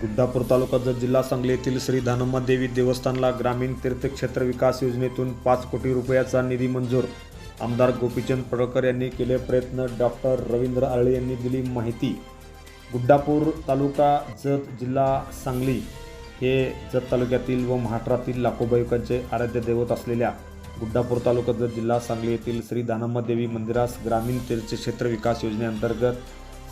गुड्डापूर तालुका जत जिल्हा सांगली येथील श्री धानम्मा देवी देवस्थानला ग्रामीण तीर्थक्षेत्र विकास योजनेतून पाच कोटी रुपयाचा निधी मंजूर. आमदार गोपीचंद पडळकर यांनी केले प्रयत्न. डॉक्टर रवींद्र आळे यांनी दिली माहिती. गुड्डापूर तालुका जत जिल्हा सांगली हे जत तालुक्यातील व महाराष्ट्रातील लाखो आराध्य दैवत असलेल्या गुड्डापूर तालुका जिल्हा सांगली येथील श्री दानम्मा देवी मंदिरास ग्रामीण तीर्थक्षेत्र विकास योजनेअंतर्गत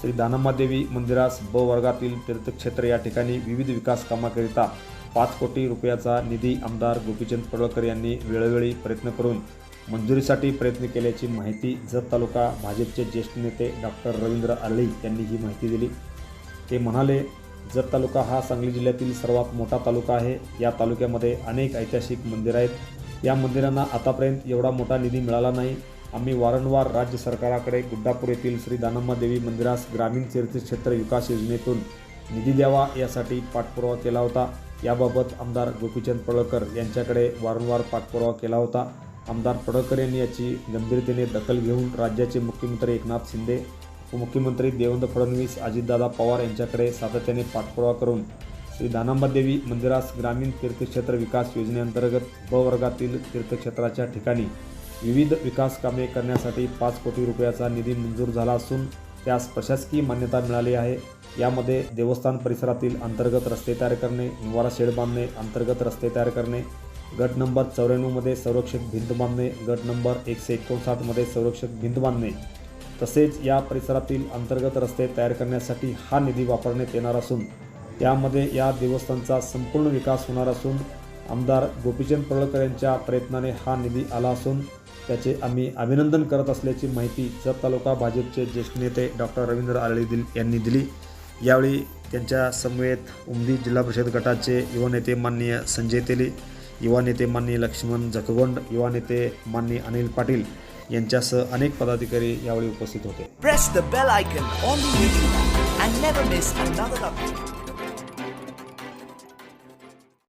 श्री दानम्मादेवी मंदिरास ब वर्गातील तीर्थक्षेत्र या ठिकाणी विविध विकास कामाकरिता पाच कोटी रुपयाचा निधी आमदार गोपीचंद पडळकर यांनी वेळोवेळी प्रयत्न करून मंजुरीसाठी प्रयत्न केल्याची माहिती जत तालुका भाजपचे ज्येष्ठ नेते डॉक्टर रवींद्र आर्ळी यांनी ही माहिती दिली. ते म्हणाले जत तालुका हा सांगली जिल्ह्यातील सर्वात मोठा तालुका आहे. या तालुक्यामध्ये अनेक ऐतिहासिक मंदिरं आहेत. या मंदिरांना आतापर्यंत एवढा मोठा निधी मिळाला नाही. आम्ही वारंवार राज्य सरकाराकडे गुड्डापूर येथील श्री दानम्मा देवी मंदिरास ग्रामीण तीर्थक्षेत्र विकास योजनेतून निधी द्यावा यासाठी पाठपुरावा केला होता. याबाबत आमदार गोपीचंद पडळकर यांच्याकडे वारंवार पाठपुरावा केला होता. आमदार पडळकर यांनी याची गंभीरतेने दखल घेऊन राज्याचे मुख्यमंत्री एकनाथ शिंदे उपमुख्यमंत्री देवेंद्र फडणवीस अजितदादा पवार यांच्याकडे सातत्याने पाठपुरावा करून श्री दानांबादेवी मंदिरास ग्रामीण तीर्थक्षेत्र विकास योजनेअंतर्गत ब वर्गातील तीर्थक्षेत्राच्या ठिकाणी विविध विकास कामे करण्यासाठी पाच कोटी रुपयाचा निधी मंजूर झाला असून त्यास प्रशासकीय मान्यता मिळाली आहे. यामध्ये देवस्थान परिसरातील अंतर्गत रस्ते तयार करणे निवारा शेड बांधणे अंतर्गत रस्ते तयार करणे गट नंबर चौऱ्याण्णवमध्ये संरक्षक भिंत बांधणे गट नंबर एकशे एकोणसाठमध्ये संरक्षक भिंत बांधणे. तसेच या परिसरातील अंतर्गत रस्ते तयार करण्यासाठी हा निधी वापरण्यात येणार असून त्यामध्ये या देवस्थानचा संपूर्ण विकास होणार असून आमदार गोपीचंद पडळकर यांच्या प्रयत्नाने हा निधी आला असून त्याचे आम्ही अभिनंदन करत असल्याची माहिती जत तालुका भाजपचे ज्येष्ठ नेते डॉक्टर रवींद्र आळी दिल यांनी दिली. यावेळी त्यांच्या समवेत उमदी जिल्हा परिषद गटाचे युवा नेते माननीय संजय तेली युवा नेते माननीय लक्ष्मण जखगोंड युवा नेते माननीय अनिल पाटील यांच्यासह अनेक पदाधिकारी यावेळी उपस्थित होते.